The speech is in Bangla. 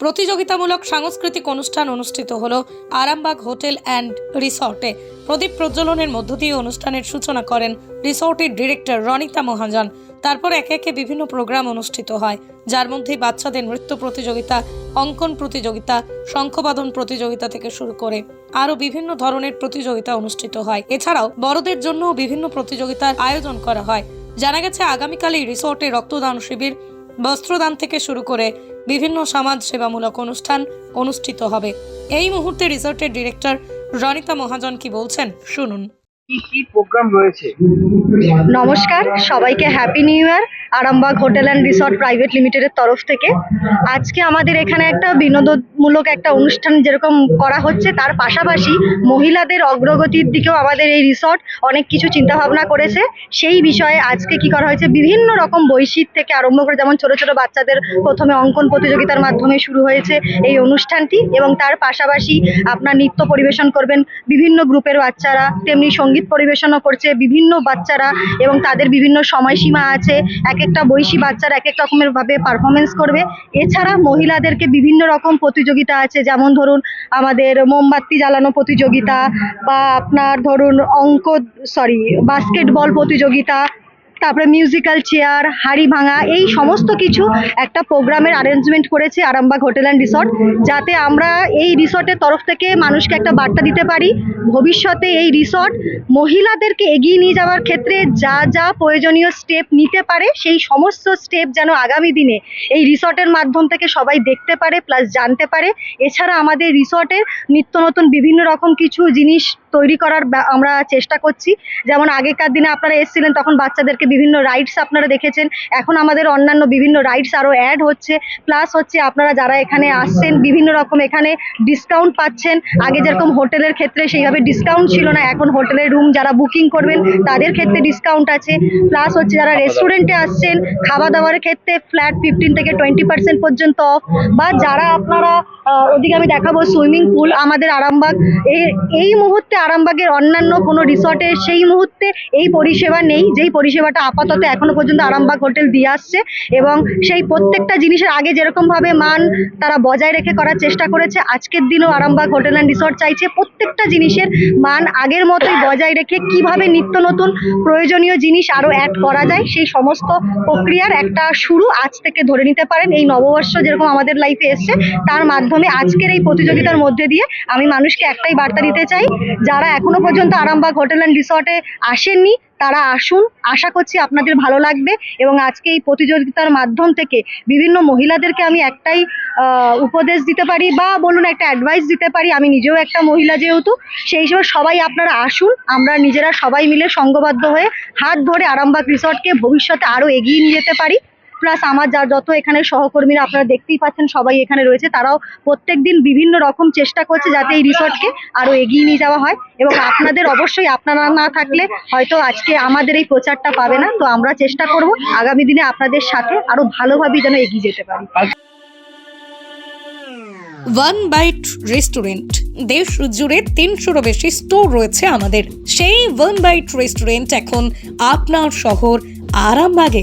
প্রতিযোগিতামূলক সাংস্কৃতিক অনুষ্ঠান অনুষ্ঠিত হল আরামবাগ হোটেল অ্যান্ড রিসর্টে। প্রদীপ প্রজ্বলনের মধ্য দিয়ে অনুষ্ঠানের সূচনা করেন রিসর্টের ডিরেক্টর রনিতা মহাজন। তারপর একে একে বিভিন্ন প্রোগ্রাম অনুষ্ঠিত হয়, যার মধ্যে বাচ্চাদের নৃত্য প্রতিযোগিতা, অঙ্কন প্রতিযোগিতা, শঙ্খবাদন প্রতিযোগিতা থেকে শুরু করে আরও বিভিন্ন ধরনের প্রতিযোগিতা অনুষ্ঠিত হয়। এছাড়াও বড়দের জন্য বিভিন্ন প্রতিযোগিতার আয়োজন করা হয়। জানা গেছে আগামীকাল এই রিসর্টে রক্তদান শিবির, বস্ত্রদান থেকে শুরু করে বিভিন্ন সমাজ সেবামূলক অনুষ্ঠান অনুষ্ঠিত হবে। এই মুহূর্তে রিসর্টের ডিরেক্টর রনিতা মহাজন কি বলছেন শুনুন। কি কি প্রোগ্রাম রয়েছে? নমস্কার সবাইকে happy new year Arambagh hotel and resort private লিমিটেডের তরফ থেকে। আজকে আমাদের এখানে একটা বিনোদনমূলক একটা অনুষ্ঠান যেরকম করা হচ্ছে, তার পাশাপাশি মহিলাদের অগ্রগতির দিকেও আমাদের এই রিসর্ট অনেক কিছু চিন্তাভাবনা করেছে। সেই বিষয়ে আজকে কি করা হয়েছে? বিভিন্ন রকম বৈশিক থেকে আরম্ভ করে, যেমন ছোট ছোট বাচ্চাদের প্রথমে অঙ্কন প্রতিযোগিতার মাধ্যমে শুরু হয়েছে এই অনুষ্ঠানটি এবং তার পাশাপাশি আপনার নৃত্য পরিবেশন করবেন বিভিন্ন গ্রুপের বাচ্চারা, তেমনি সংগীত পরিবেশনও করছে বিভিন্ন বাচ্চারা এবং তাদের বিভিন্ন সময়সীমা আছে। এক একটা বয়সী বাচ্চারা এক এক রকমের ভাবে পারফরমেন্স করবে। এছাড়া মহিলাদেরকে বিভিন্ন রকম প্রতিযোগিতা আছে যেমন ধরুন আমাদের মোমবাতি জ্বালানো প্রতিযোগিতা বা আপনার ধরুন অঙ্ক সরি বাস্কেটবল প্রতিযোগিতা তারপরে মিউজিক্যাল চেয়ার হাড়ি ভাঙা, এই সমস্ত কিছু একটা প্রোগ্রামের অ্যারেঞ্জমেন্ট করেছে আরামবাগ হোটেল অ্যান্ড রিসর্ট যাতে আমরা এই রিসর্টের তরফ থেকে মানুষকে একটা বার্তা দিতে পারি, ভবিষ্যতে এই রিসর্ট মহিলাদেরকে এগিয়ে নিয়ে যাওয়ার ক্ষেত্রে যা যা প্রয়োজনীয় স্টেপ নিতে পারে, সেই সমস্ত স্টেপ যেন আগামী দিনে এই রিসর্টের মাধ্যম থেকে সবাই দেখতে পারে প্লাস জানতে পারে। এছাড়া আমাদের রিসর্টের নিত্য নতুন বিভিন্ন রকম কিছু জিনিস তৈরি করার আমরা চেষ্টা করছি। যেমন আগেকার দিনে আপনারা এসেছিলেন, তখন বাচ্চাদেরকে বিভিন্ন রাইডস আপনারা দেখেছেন। এখন আমাদের অন্যান্য বিভিন্ন রাইডস আরও অ্যাড হচ্ছে। প্লাস হচ্ছে আপনারা যারা এখানে আসছেন, বিভিন্ন রকম এখানে ডিসকাউন্ট পাচ্ছেন। আগে যেরকম হোটেলের ক্ষেত্রে সেইভাবে ডিসকাউন্ট ছিল না, এখন হোটেলের রুম যারা বুকিং করবেন, তাদের ক্ষেত্রে ডিসকাউন্ট আছে। প্লাস হচ্ছে যারা রেস্টুরেন্টে আসছেন খাওয়া দাওয়ার ক্ষেত্রে ফ্ল্যাট ফিফটিন থেকে টোয়েন্টি পার্সেন্ট পর্যন্ত অফ বা যারা আপনারা ওদিকে আমি দেখাবো সুইমিং পুল আমাদের আরামবাগ। এই- মুহূর্তে আরামবাগের অন্যান্য কোনো রিসর্টে সেই মুহূর্তে এই পরিষেবা নেই। যেই পরিষেবাটা আপাতত এখনও পর্যন্ত আরামবাগ হোটেল দিয়ে আসছে এবং সেই প্রত্যেকটা জিনিসের আগে যেরকমভাবে মান তারা বজায় রেখে করার চেষ্টা করেছে, আজকের দিনও আরামবাগ হোটেল অ্যান্ড রিসর্ট চাইছে প্রত্যেকটা জিনিসের মান আগের মতোই বজায় রেখে কীভাবে নিত্য নতুন প্রয়োজনীয় জিনিস আরও অ্যাড করা যায়, সেই সমস্ত প্রক্রিয়ার একটা শুরু আজ থেকে ধরে নিতে পারেন। এই নববর্ষ যেরকম আমাদের লাইফে এসছে, তার মাধ্যমে আজকের এই প্রতিযোগিতার মধ্যে দিয়ে আমি মানুষকে একটাই বার্তা দিতে চাই, যারা এখনও পর্যন্ত আরামবাগ হোটেল অ্যান্ড রিসর্টে আসেননি, তারা আসুন। আশা করছি আপনাদের ভালো লাগবে এবং আজকে এই প্রতিযোগিতার মাধ্যম থেকে বিভিন্ন মহিলাদেরকে আমি একটাই উপদেশ দিতে পারি বা বলুন একটা অ্যাডভাইস দিতে পারি। আমি নিজেও একটা মহিলা যেহেতু, সেই হিসেবে সবাই আপনারা আসুন। আমরা নিজেরা সবাই মিলে সঙ্গবদ্ধ হয়ে হাত ধরে আরামবাগ রিসর্টকে ভবিষ্যতে আরও এগিয়ে নিয়ে যেতে পারি। প্লাস আমার যা যত এখানে সহকর্মীরা আপনারা দেখতেই পাচ্ছেন, সবাই এখানে রয়েছে। তারাও প্রত্যেক দিন বিভিন্ন রকম চেষ্টা করছে যাতে এই রিসর্টকে আরও এগিয়ে নিয়ে যাওয়া হয় এবং আপনাদের অবশ্যই আপনারা না থাকলে হয়তো আজকে আমাদের এই প্রচারটা পাবে না। তো আমরা চেষ্টা করব আগামী দিনে আপনাদের সাথে আরও ভালোভাবে যেন এগিয়ে যেতে পারি। ওয়ান বাইট রেস্টুরেন্ট দেশ জুড়ে তিনশোরও বেশি স্টোর রয়েছে আমাদের। সেই ওয়ান বাইট রেস্টুরেন্ট এখন আপনার শহর আরামবাগে।